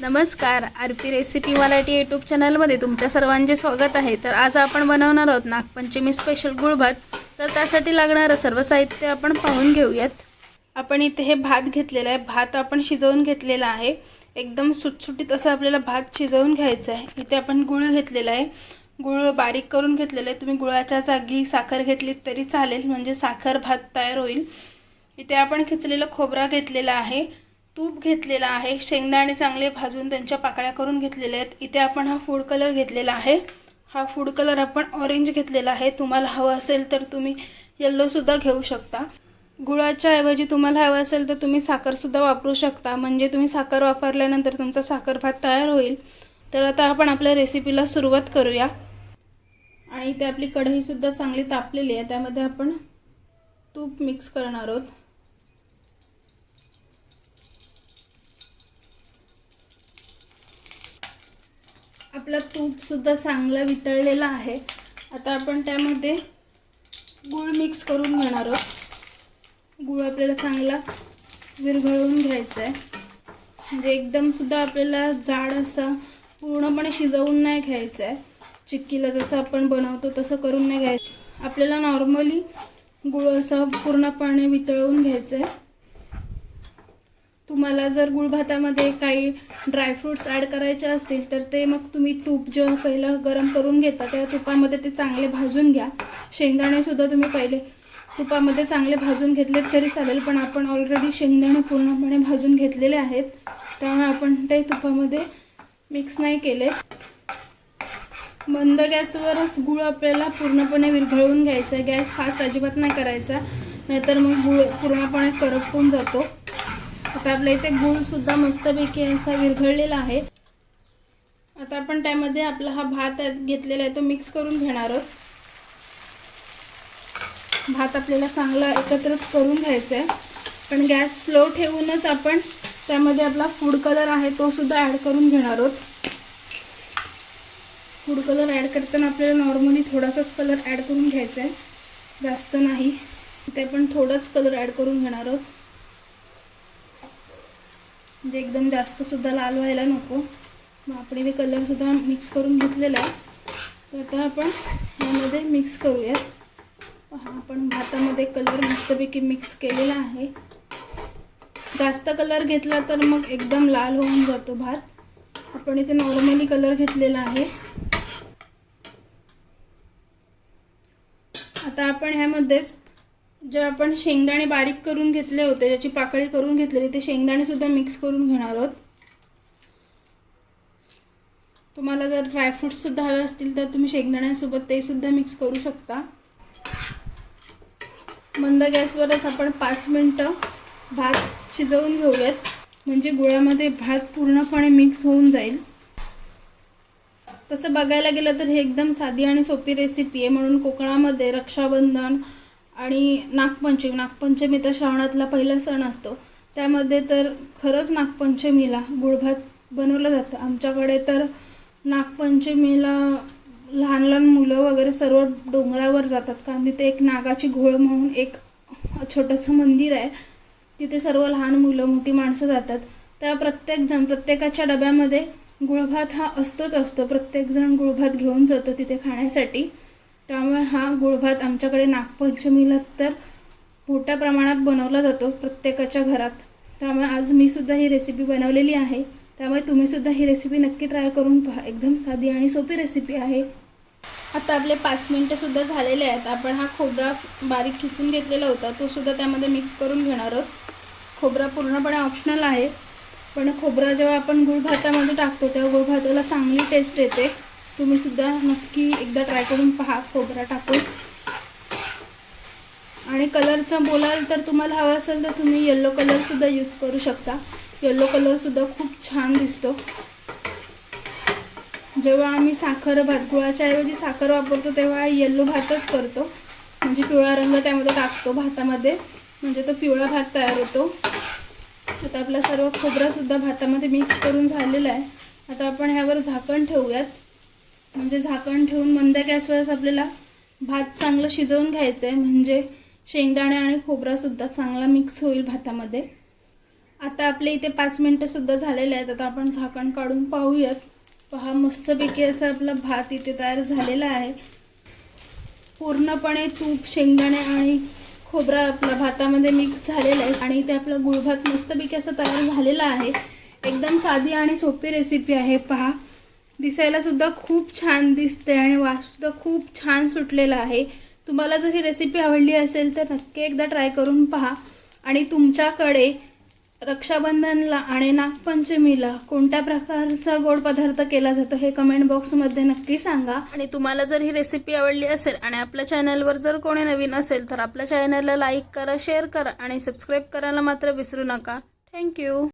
नमस्कार R P recipe Marathi YouTube चॅनलमध्ये तुमच्या सर्वांचे स्वागत आहे. तर आज आपण बनवणार आहोत नागपंचमी स्पेशल गुळभात तर त्यासाठी लागणारं सर्व साहित्य आपण पाहून घेऊयात. आपण इथे हे भात घेतलेला आहे. भात आपण शिजवून घेतलेला आहे. एकदम सुटसुटीत असं आपल्याला भात शिजवून घ्यायचं आहे. इथे आपण गुळ घेतलेला आहे. गुळ बारीक करून घेतलेला आहे. तुम्ही गुळाच्या जागी साखर घेतलीत तरी चालेल म्हणजे साखर भात तयार होईल. इथे आपण खिचलेलं खोबरा घेतलेला आहे. तूप घेतलेला आहे शेंगदाणे चांगले भाजून त्यांच्या पाकळ्या करून घेतलेल्या आहेत. इथे आपण हा फूड कलर घेतलेला आहे. हा फूड कलर आपण ऑरेंज घेतलेला आहे. तुम्हाला हवं असेल तर तुम्ही येल्लोसुद्धा घेऊ शकता. गुळाच्या ऐवजी तुम्हाला हवं असेल तर तुम्ही साखरसुद्धा वापरू शकता. म्हणजे तुम्ही साखर वापरल्यानंतर तुमचा साखर भात तयार होईल. तर आता आपण आपल्या रेसिपीला सुरुवात करूया. आणि इथे आपली कढईसुद्धा चांगली तापलेली आहे. त्यामध्ये आपण तूप मिक्स करणार आहोत. आपलं तूपसुद्धा चांगलं वितळलेलं आहे. आता आपण त्यामध्ये गूळ मिक्स करून घेणार आहोत. गूळ आपल्याला चांगला विरघळवून घ्यायचा आहे म्हणजे एकदमसुद्धा आपल्याला जाड असा पूर्णपणे शिजवून नाही घ्यायचं आहे चिक्कीला जसं आपण बनवतो तसं करून नाही घ्यायचं. आपल्याला नॉर्मली गूळ असा पूर्णपणे वितळवून घ्यायचं आहे तुम्हाला जर गुळभातामध्ये काही ड्रायफ्रूट्स ॲड करायचे असतील तर ते मग तुम्ही तूप जेव्हा पहिलं गरम करून घेता तेव्हा तुपामध्ये ते चांगले भाजून घ्या. शेंगदाणेसुद्धा तुम्ही पहिले तुपामध्ये चांगले भाजून घेतलेत तरी चालेल पण आपण ऑलरेडी शेंगदाणे पूर्णपणे भाजून घेतलेले आहेत. त्यामुळे आपण ते तुपामध्ये मिक्स नाही केले. मंद गॅसवरच गूळ आपल्याला पूर्णपणे विरघळवून घ्यायचा आहे. गॅस फास्ट अजिबात नाही करायचा. नाहीतर मग गूळ पूर्णपणे करपून जातो. आता आपल्या इथे गूळ सुद्धा मस्तपैकी असा विरघळलेला आहे. आता आपण त्यामध्ये आपला हा भात घेतलेला आहे तो मिक्स करून घेणार आहोत. भात आपल्याला चांगला एकत्र करून घ्यायचा आहे. पण गॅस स्लो ठेवूनच आपण त्यामध्ये आपला फूड कलर आहे तो सुद्धा ॲड करून घेणार आहोत. फूड कलर ॲड करताना आपल्याला नॉर्मली थोडासाच कलर ॲड करून घ्यायचा आहे. जास्त नाही. ते आपण थोडाच कलर ॲड करून घेणार आहोत. म्हणजे एकदम जास्त सुद्धा लाल व्हायला नको. मग आपण इथे कलरसुद्धा मिक्स करून घेतलेला आहे. तर आता आपण ह्यामध्ये मिक्स करूयात. हा आपण भातामध्ये कलर मस्तपैकी मिक्स केलेला आहे. जास्त कलर घेतला तर मग एकदम लाल होऊन जातो भात. आपण इथे नॉर्मली कलर घेतलेला आहे. आता आपण ह्यामध्येच जे आपण शेंगदाणे बारीक करून घेतले होते ज्याची पाकळी करून घेतलेली ते शेंगदाणे सुद्धा मिक्स करून घेणार आहोत. तुम्हाला जर ड्रायफ्रुट्स सुद्धा हवे असतील तर तुम्ही शेंगदाण्यासोबत ते सुद्धा मिक्स करू शकता. मंद गॅसवरच आपण पाच मिनटं भात शिजवून घेऊयात. म्हणजे गुळामध्ये भात पूर्णपणे मिक्स होऊन जाईल. तसं बघायला गेलं तर हे एकदम साधी आणि सोपी रेसिपी आहे. म्हणून कोकणामध्ये रक्षाबंधन आणि नागपंचमी नागपंचमी तर श्रावणातला पहिला सण असतो. त्यामध्ये तर खरंच नागपंचमीला गुळभात बनवलं जातं. आमच्याकडे तर नागपंचमीला लहान लहान मुलं वगैरे सर्व डोंगरावर जातात. कारण तिथे एक नागाची घोळ म्हणून एक छोटंसं मंदिर आहे. तिथे सर्व लहान मुलं मोठी माणसं जातात. त्या प्रत्येकजण प्रत्येकाच्या डब्यामध्ये गुळभात हा असतोच असतो. प्रत्येकजण गुळभात घेऊन जातो तिथे खाण्यासाठी. त्यामुळे हा गुळभात आमच्याकडे नागपंचमीला तर मोठ्या प्रमाणात बनवला जातो प्रत्येकाच्या घरात. त्यामुळे आज मी सुद्धा ही रेसिपी बनवलेली आहे. त्यामुळे तुम्ही सुद्धा ही रेसिपी नक्की ट्राय करून पहा. एकदम साधी आणि सोपी रेसिपी आहे. आता आपले पाच मिनटंसुद्धा झालेले आहेत. आपण हा खोबरा बारीक खिचून घेतलेला होता. तो सुद्धा त्यामध्ये मिक्स करून घेणार आहोत. खोबरा पूर्णपणे ऑप्शनल आहे. पण खोबरा जेव्हा आपण गुळ भातामध्ये टाकतो तेव्हा गुळ भाताला चांगली टेस्ट येते. तुम्ही सुद्धा नक्की एकदा ट्राय करून पहा. खोबरा टाकून. आणि कलरचं बोलाल तर तुम्हाला हवा असेल तर तुम्ही येल्लो कलरसुद्धा यूज करू शकता. येल्लो कलरसुद्धा खूप छान दिसतो. जेव्हा आम्ही साखर भात गुळाच्या ऐवजी साखर वापरतो तेव्हा येल्लो भातच करतो. म्हणजे पिवळा रंग त्यामध्ये टाकतो भातामध्ये. म्हणजे तो पिवळा भात तयार होतो. आता आपला सर्व खोबरासुद्धा भातामध्ये मिक्स करून झालेला आहे. आता आपण ह्यावर झाकण ठेवूयात. म्हणजे झाकण ठेवून मंद गॅसवरच आपल्याला भात चांगलं शिजवून घ्यायचं आहे म्हणजे शेंगदाणे आणि खोबरासुद्धा चांगला मिक्स होईल भातामध्ये. आता आपले इथे पाच मिनटंसुद्धा झालेले आहेत. आता आपण झाकण काढून पाहूयात. पहा मस्तपैकी असा आपला भात इथे तयार झालेला आहे. पूर्णपणे तूप शेंगदाणे आणि खोबरा आपला भातामध्ये मिक्स झालेला आहे. आणि इथे आपला गुळभात मस्तपैकी असा तयार झालेला आहे. एकदम साधी आणि सोपी रेसिपी आहे. पहा दिसायला सुद्धा खूप छान दिसते आणि वाससुद्धा खूप छान सुटलेला आहे. तुम्हाला जर ही रेसिपी आवडली असेल तर नक्की एकदा ट्राय करून पहा. आणि तुमच्याकडे रक्षाबंधनला आणि नागपंचमीला कोणत्या प्रकारचा गोड पदार्थ केला जातो हे कमेंट बॉक्समध्ये नक्की सांगा. आणि तुम्हाला जर ही रेसिपी आवडली असेल आणि आपल्या चॅनलवर जर कोणी नवीन असेल तर आपल्या चॅनलला लाईक करा शेअर करा आणि सबस्क्राईब करायला मात्र विसरू नका. थँक्यू